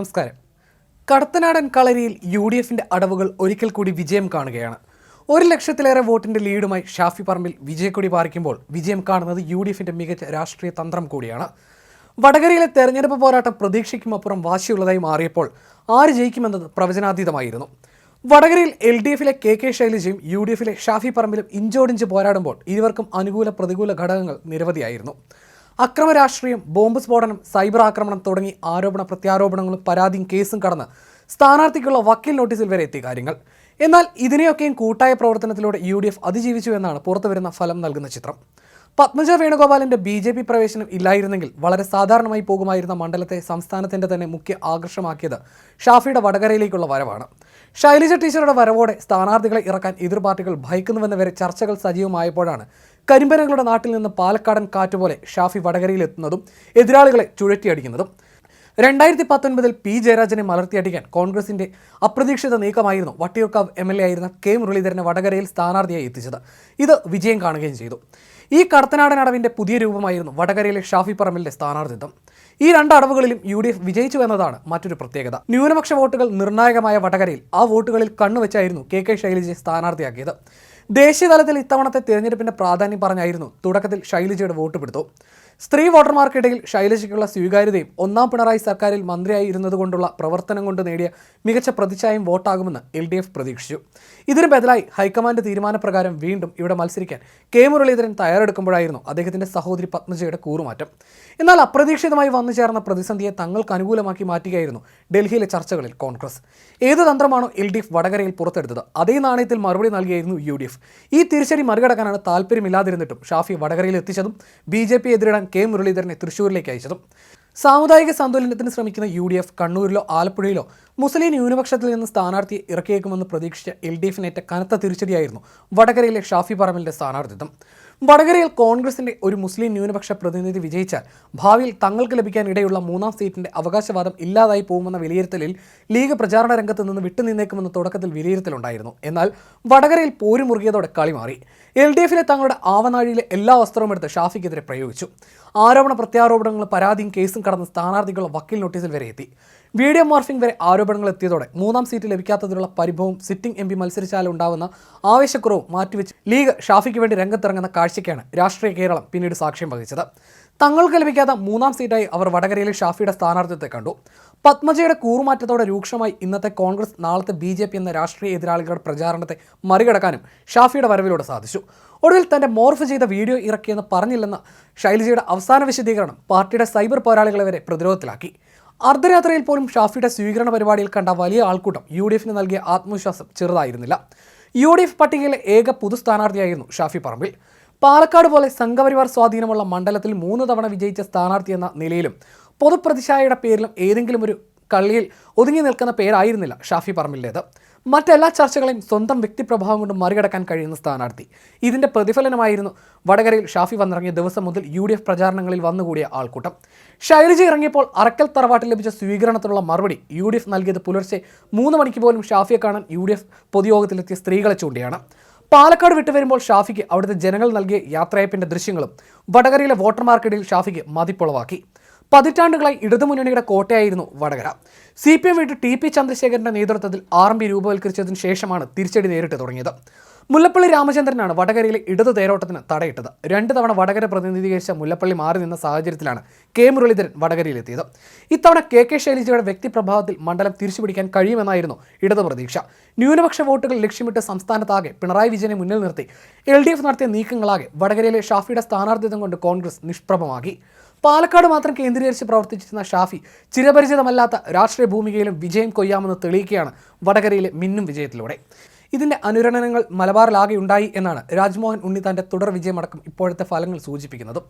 നമസ്കാരം. കടത്തനാടൻ കളരിയിൽ U D എഫിന്റെ അടവുകൾ ഒരിക്കൽ കൂടി വിജയം കാണുകയാണ്. ഒരു ലക്ഷത്തിലേറെ വോട്ടിന്റെ ലീഡുമായി ഷാഫി പറമ്പിൽ വിജയക്കൊടി പാറിക്കുമ്പോൾ വിജയം കാണുന്നത് യു ഡി എഫിന്റെ മികച്ച രാഷ്ട്രീയ തന്ത്രം കൂടിയാണ്. വടകരയിലെ തെരഞ്ഞെടുപ്പ് പോരാട്ടം പ്രതീക്ഷയ്ക്കും അപ്പുറം വാശിയുള്ളതായി മാറിയപ്പോൾ ആര് ജയിക്കുമെന്നത് പ്രവചനാതീതമായിരുന്നു. വടകരയിൽ എൽ ഡി എഫിലെ കെ കെ ശൈലജയും യു ഡി എഫിലെ ഷാഫി പറമ്പിലും ഇഞ്ചോടിഞ്ച് പോരാടുമ്പോൾ ഇരുവർക്കും അനുകൂല പ്രതികൂല ഘടകങ്ങൾ നിരവധിയായിരുന്നു. അക്രമ രാഷ്ട്രീയം ബോംബ് സ്ഫോടനം സൈബർ ആക്രമണം തുടങ്ങി ആരോപണ പ്രത്യാരോപണങ്ങളും പരാതിയും കേസും കടന്ന് സ്ഥാനാർത്ഥിക്കുള്ള വക്കീൽ നോട്ടീസിൽ വരെ എത്തിയ കാര്യങ്ങൾ. എന്നാൽ ഇതിനെയൊക്കെയും കൂട്ടായ പ്രവർത്തനത്തിലൂടെ യു ഡി എഫ് അതിജീവിച്ചു എന്നാണ് പുറത്തുവരുന്ന ഫലം നൽകുന്ന ചിത്രം. പത്മജ വേണുഗോപാലിന്റെ ബി ജെ പി പ്രവേശനം ഇല്ലായിരുന്നെങ്കിൽ വളരെ സാധാരണമായി പോകുമായിരുന്ന മണ്ഡലത്തെ സംസ്ഥാനത്തിന്റെ തന്നെ മുഖ്യ ആകർഷമാക്കിയത് ഷാഫിയുടെ വടകരയിലേക്കുള്ള വരവാണ്. ശൈലജ ടീച്ചറുടെ വരവോടെ സ്ഥാനാർത്ഥികളെ ഇറക്കാൻ എതിർ പാർട്ടികൾ ഭയക്കുന്നുവെന്ന് വരെ ചർച്ചകൾ സജീവമായപ്പോഴാണ് കരിമ്പനകളുടെ നാട്ടിൽ നിന്ന് പാലക്കാടൻ കാറ്റുപോലെ ഷാഫി വടകരയിലെത്തുന്നതും എതിരാളികളെ ചുഴറ്റിയടിക്കുന്നതും. രണ്ടായിരത്തി പത്തൊൻപതിൽ പി ജയരാജനെ മലർത്തിയടിക്കാൻ കോൺഗ്രസിന്റെ അപ്രതീക്ഷിത നീക്കമായിരുന്നു വട്ടിയൂർക്കാവ് എം എൽ എ ആയിരുന്ന കെ മുരളീധരനെ വടകരയിൽ സ്ഥാനാർത്ഥിയായി എത്തിച്ചത്. ഇത് വിജയം കാണുകയും ചെയ്തു. ഈ കടത്തനാടൻ അടവിന്റെ പുതിയ രൂപമായിരുന്നു വടകരയിലെ ഷാഫി പറമ്പിലെ സ്ഥാനാർത്ഥിത്വം. ഈ രണ്ട് അടവുകളിലും യു ഡി എഫ് വിജയിച്ചു എന്നതാണ് മറ്റൊരു പ്രത്യേകത. ന്യൂനപക്ഷ വോട്ടുകൾ നിർണായകമായ വടകരയിൽ ആ വോട്ടുകളിൽ കണ്ണുവെച്ചായിരുന്നു കെ കെ ശൈലജയെ സ്ഥാനാർത്ഥിയാക്കിയത്. ദേശീയ തലത്തിൽ ഇത്തവണത്തെ തിരഞ്ഞെടുപ്പിന്റെ പ്രാധാന്യം പറഞ്ഞായിരുന്നു തുടക്കത്തിൽ ശൈലജയുടെ വോട്ട് പിടുത്തു. സ്ത്രീ വോട്ടർമാർക്കിടയിൽ ശൈലജയ്ക്കുള്ള സ്വീകാര്യതയും ഒന്നാം പിണറായി സർക്കാരിൽ മന്ത്രിയായി ഇരുന്നതുകൊണ്ടുള്ള പ്രവർത്തനം കൊണ്ട് നേടിയ മികച്ച പ്രതിച്ഛായം വോട്ടാകുമെന്ന് എൽ ഡി എഫ് പ്രതീക്ഷിച്ചു. ഇതിന് ബദലായി ഹൈക്കമാൻഡ് തീരുമാനപ്രകാരം വീണ്ടും ഇവിടെ മത്സരിക്കാൻ കെ മുരളീധരൻ തയ്യാറെടുക്കുമ്പോഴായിരുന്നു അദ്ദേഹത്തിന്റെ സഹോദരി പത്മജയുടെ കൂറുമാറ്റം. എന്നാൽ അപ്രതീക്ഷിതമായി വന്നു ചേർന്ന പ്രതിസന്ധിയെ തങ്ങൾക്ക് അനുകൂലമാക്കി മാറ്റുകയായിരുന്നു ഡൽഹിയിലെ ചർച്ചകളിൽ കോൺഗ്രസ്. ഏത് തന്ത്രമാണോ എൽ ഡി എഫ് വടകരയിൽ പുറത്തെടുത്തത്? അതേ നാണയത്തിൽ മറുപടി നൽകിയായിരുന്നു യു ഡി എഫ്. ഈ തിരിച്ചടി മറികടക്കാനാണ് താല്പര്യമില്ലാതിരുന്നിട്ടും ഷാഫി വടകരയിൽ എത്തിച്ചതും ബി ജെ പി എതിരിടാൻ കെ മുരളീധരനെ തൃശൂരിലേക്ക് അയച്ചതും. സാമുദായിക സന്തുലനത്തിന് ശ്രമിക്കുന്ന യു ഡി എഫ് കണ്ണൂരിലോ ആലപ്പുഴയിലോ മുസ്ലിം ന്യൂനപക്ഷത്തിൽ നിന്ന് സ്ഥാനാർത്ഥിയെ ഇറക്കിയേക്കുമെന്ന് പ്രതീക്ഷിച്ച എൽ ഡി എഫിനേറ്റ കനത്ത തിരിച്ചടിയായിരുന്നു വടകരയിലെ ഷാഫി പറമ്പലിന്റെ സ്ഥാനാർത്ഥിത്വം. വടകരയിൽ കോൺഗ്രസിന്റെ ഒരു മുസ്ലിം ന്യൂനപക്ഷ പ്രതിനിധി വിജയിച്ചാൽ ഭാവിയിൽ തങ്ങൾക്ക് ലഭിക്കാൻ ഇടയുള്ള മൂന്നാം സീറ്റിന്റെ അവകാശവാദം ഇല്ലാതായി പോകുമെന്ന വിലയിരുത്തലിൽ ലീഗ് പ്രചാരണ രംഗത്ത് നിന്ന് വിട്ടുനിന്നേക്കുമെന്ന തുടക്കത്തിൽ വിലയിരുത്തലുണ്ടായിരുന്നു. എന്നാൽ വടകരയിൽ പോരു മുറുകിയതോടെ കളി മാറി. എൽ ഡി എഫിലെ തങ്ങളുടെ ആവനാഴിയിലെ എല്ലാ വസ്ത്രവും എടുത്ത് ഷാഫിക്കെതിരെ പ്രയോഗിച്ചു. ആരോപണ പ്രത്യാരോപണങ്ങൾ പരാതിയും കേസും കടന്ന് സ്ഥാനാർത്ഥികളുടെ വക്കീൽ നോട്ടീസിൽ വരെ എത്തി. വീഡിയോ മോർഫിംഗ് വരെ ആരോപണങ്ങൾ എത്തിയതോടെ മൂന്നാം സീറ്റ് ലഭിക്കാത്തതിനുള്ള പരിഭവം സിറ്റിംഗ് എം പി മത്സരിച്ചാലുണ്ടാവുന്ന ആവേശക്കുറവും മാറ്റിവെച്ച് ലീഗ് ഷാഫിക്ക് വേണ്ടി രംഗത്തിറങ്ങുന്ന കാഴ്ചയ്ക്കാണ് രാഷ്ട്രീയ കേരളം പിന്നീട് സാക്ഷ്യം വഹിച്ചത്. തങ്ങൾക്ക് ലഭിക്കാത്ത മൂന്നാം സീറ്റായി അവർ വടകരയിലെ ഷാഫിയുടെ സ്ഥാനാർത്ഥിത്വത്തെ കണ്ടു. പത്മജയുടെ കൂറുമാറ്റത്തോടെ രൂക്ഷമായി ഇന്നത്തെ കോൺഗ്രസ് നാളത്തെ ബി ജെ പി എന്ന രാഷ്ട്രീയ എതിരാളികളുടെ പ്രചാരണത്തെ മറികടക്കാനും ഷാഫിയുടെ വരവിലൂടെ സാധിച്ചു. ഒടുവിൽ തന്റെ മോർഫ് ചെയ്ത വീഡിയോ ഇറക്കിയെന്ന് പറഞ്ഞില്ലെന്ന ശൈലജയുടെ അവസാന വിശദീകരണം പാർട്ടിയുടെ സൈബർ പോരാളികളെ വരെ പ്രതിരോധത്തിലാക്കി. അർദ്ധരാത്രിയിൽ പോലും ഷാഫിയുടെ സ്വീകരണ പരിപാടിയിൽ കണ്ട വലിയ ആൾക്കൂട്ടം യു ഡി എഫിന് നൽകിയ ആത്മവിശ്വാസം ചെറുതായിരുന്നില്ല. യു ഡി എഫ് പട്ടികയിലെ ഏക പൊതു സ്ഥാനാർത്ഥിയായിരുന്നു ഷാഫി പറമ്പിൽ. പാലക്കാട് പോലെ സംഘപരിവാർ സ്വാധീനമുള്ള മണ്ഡലത്തിൽ മൂന്ന് തവണ വിജയിച്ച സ്ഥാനാർത്ഥി എന്ന നിലയിലും പൊതുപ്രതിഷായയുടെ പേരിലും ഏതെങ്കിലും ഒരു കള്ളിയിൽ ഒതുങ്ങി നിൽക്കുന്ന പേരായിരുന്നില്ല ഷാഫി പറമ്പിലേത്. മറ്റെല്ലാ ചർച്ചകളെയും സ്വന്തം വ്യക്തിപ്രഭാവം കൊണ്ട് മറികടക്കാൻ കഴിയുന്ന സ്ഥാനാർത്ഥി. ഇതിന്റെ പ്രതിഫലനമായിരുന്നു വടകരയിൽ ഷാഫി വന്നിറങ്ങിയ ദിവസം മുതൽ യു ഡി എഫ് പ്രചാരണങ്ങളിൽ വന്നുകൂടിയ ആൾക്കൂട്ടം. ശൈലജ ഇറങ്ങിയപ്പോൾ അറക്കൽ തറവാട്ടിൽ ലഭിച്ച സ്വീകരണത്തിനുള്ള മറുപടി യു ഡി എഫ് നൽകിയത് പുലർച്ചെ മൂന്ന് മണിക്ക് പോലും ഷാഫിയെ കാണാൻ യു ഡി എഫ് പൊതുയോഗത്തിലെത്തിയ സ്ത്രീകളെ ചൂണ്ടിയാണ്. പാലക്കാട് വിട്ടു വരുമ്പോൾ ഷാഫിക്ക് അവിടുത്തെ ജനങ്ങൾ നൽകിയ യാത്രയപ്പിന്റെ ദൃശ്യങ്ങളും വടകരയിലെ വോട്ടർമാർക്കിടയിൽ ഷാഫിക്ക് മതിപ്പുളവാക്കി. പതിറ്റാണ്ടുകളായി ഇടതുമുന്നണിയുടെ കോട്ടയായിരുന്നു വടകര. സി പി എം വിട്ട് ടി പി ചന്ദ്രശേഖരന്റെ നേതൃത്വത്തിൽ ആർ എം പി ശേഷമാണ് തിരിച്ചടി നേരിട്ട് തുടങ്ങിയത്. മുല്ലപ്പള്ളി രാമചന്ദ്രനാണ് വടകരയിലെ ഇടതു തേരോട്ടത്തിന് തടയിട്ടത്. രണ്ട് തവണ വടകര പ്രതിനിധീകരിച്ച മുല്ലപ്പള്ളി മാറി നിന്ന സാഹചര്യത്തിലാണ് കെ മുരളീധരൻ വടകരയിലെത്തിയത്. ഇത്തവണ കെ കെ ശൈലജയുടെ വ്യക്തിപ്രഭാവത്തിൽ മണ്ഡലം തിരിച്ചുപിടിക്കാൻ കഴിയുമെന്നായിരുന്നു ഇടതു പ്രതീക്ഷ. ന്യൂനപക്ഷ വോട്ടുകൾ ലക്ഷ്യമിട്ട് സംസ്ഥാനത്താകെ പിണറായി വിജയനെ മുന്നിൽ നിർത്തി. എൽ നടത്തിയ നീക്കങ്ങളാകെ വടകരയിലെ ഷാഫിയുടെ സ്ഥാനാർത്ഥിത്വം കൊണ്ട് കോൺഗ്രസ് നിഷ്പ്രഭമാക്കി. പാലക്കാട് മാത്രം കേന്ദ്രീകരിച്ച് പ്രവർത്തിച്ചിരുന്ന ഷാഫി ചിരപരിചിതമല്ലാത്ത രാഷ്ട്രീയ ഭൂമികയിലും വിജയം കൊയ്യാമെന്ന് തെളിയിക്കുകയാണ് വടകരയിലെ മിന്നും വിജയത്തിലൂടെ. ഇതിന്റെ അനുരണനങ്ങൾ മലബാറിലാകെ ഉണ്ടായി എന്നാണ് രാജ്മോഹൻ ഉണ്ണിത്താന്റെ തുടർ വിജയമടക്കം ഇപ്പോഴത്തെ ഫലങ്ങൾ സൂചിപ്പിക്കുന്നത്.